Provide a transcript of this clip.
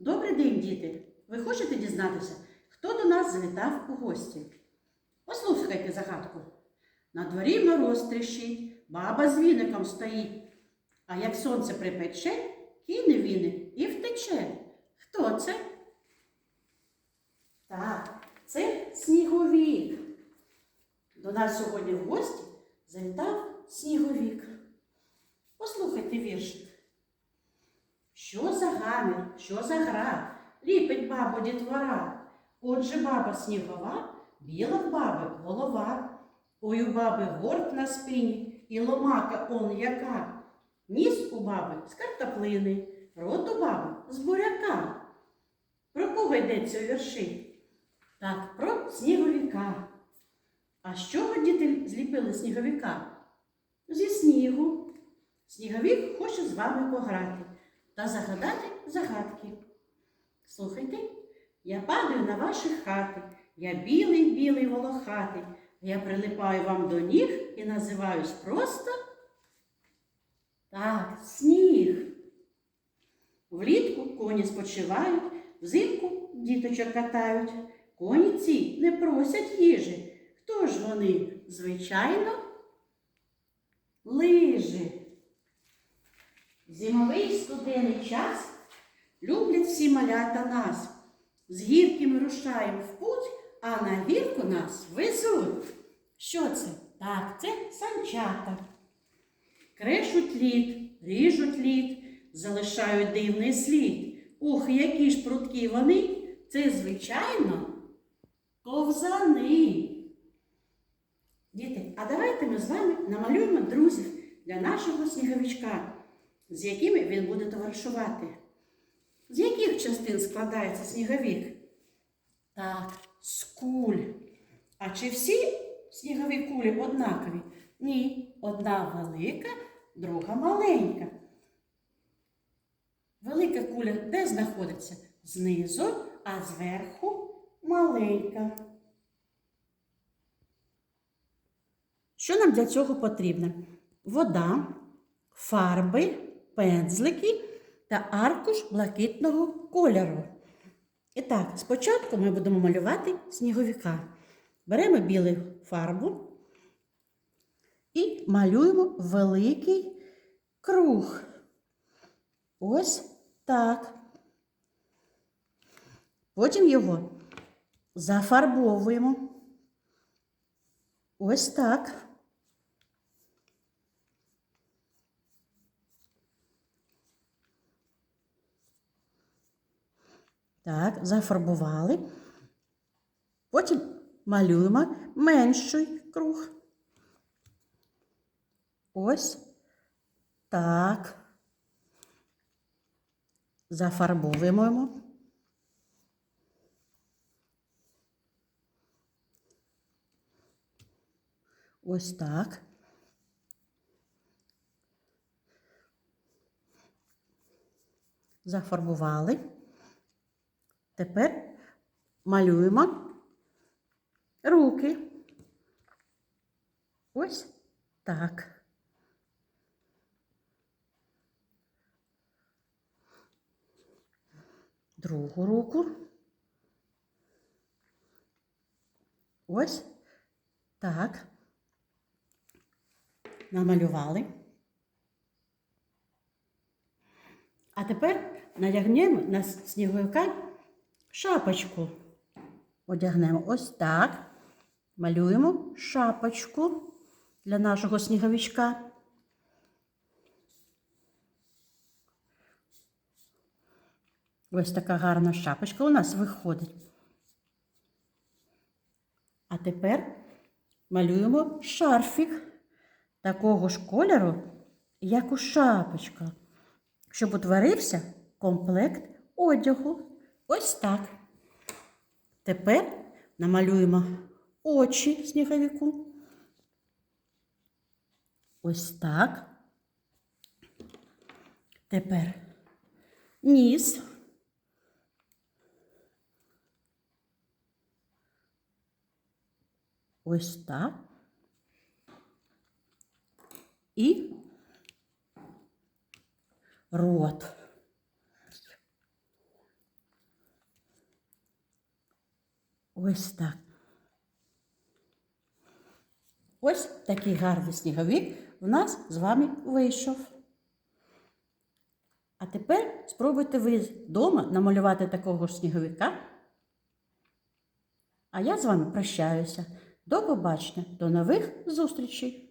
Добрий день, діти! Ви хочете дізнатися, хто до нас завітав у гості? Послухайте загадку. На дворі мороз тріщить, баба з віником стоїть. А як сонце припече, кине віник і втече. Хто це? Так, це сніговік. До нас сьогодні в гості завітав сніговік. Послухайте віршик. Що за гамір, що за гра, ліпить бабу дітвора. Отже баба снігова, біла в баби голова. Ой у баби горб на спині і ломака он яка. Ніс у баби з картоплини, рот у баби з буряка. Про кого йдеться у вірші? Так, про сніговіка. А з чого діти зліпили сніговіка? Зі снігу. Сніговік хоче з вами пограти та загадати загадки. Слухайте, я падаю на ваші хати, я білий, білий волохатий, я прилипаю вам до ніг і називаюсь просто так, сніг. Влітку коні спочивають, взимку діточок катають. Коні ці не просять їжі. Хто ж вони? Звичайно, лижі. Зимовий студений час люблять всі малята нас. З гірки ми рушаємо в путь, а на гірку нас везуть. Що це? Так, це санчата. Крешуть лід, ріжуть лід, залишають дивний слід. Ух, які ж прудкі вони, це, звичайно, ковзани. Діти, а давайте ми з вами намалюємо друзів для нашого сніговичка, з якими він буде товаришувати. З яких частин складається сніговік? Так, з куль. А чи всі снігові кулі однакові? Ні, одна велика, друга маленька. Велика куля де знаходиться? Знизу, а зверху маленька. Що нам для цього потрібно? Вода, фарби, пензлики та аркуш блакитного кольору. І так, спочатку ми будемо малювати сніговика. Беремо білу фарбу і малюємо великий круг. Ось так. Потім його зафарбовуємо. Ось так. Так, зафарбували. Потім малюємо менший круг. Ось так. Зафарбовуємо. Ось так. Зафарбували. Тепер малюємо руки. Ось так. Другу руку. Ось так. Намалювали. А тепер надягнемо на сніговика шапочку. Одягнемо ось так. Малюємо шапочку для нашого сніговичка. Ось така гарна шапочка у нас виходить. А тепер малюємо шарфік такого ж кольору, як у шапочка, щоб утворився комплект одягу. Ось так. Тепер намалюємо очі сніговику. Ось так. Тепер ніс. Ось так. І рот. Ось так. Ось такий гарний сніговик в нас з вами вийшов. А тепер спробуйте ви вдома намалювати такого ж сніговика. А я з вами прощаюся. До побачення, до нових зустрічей!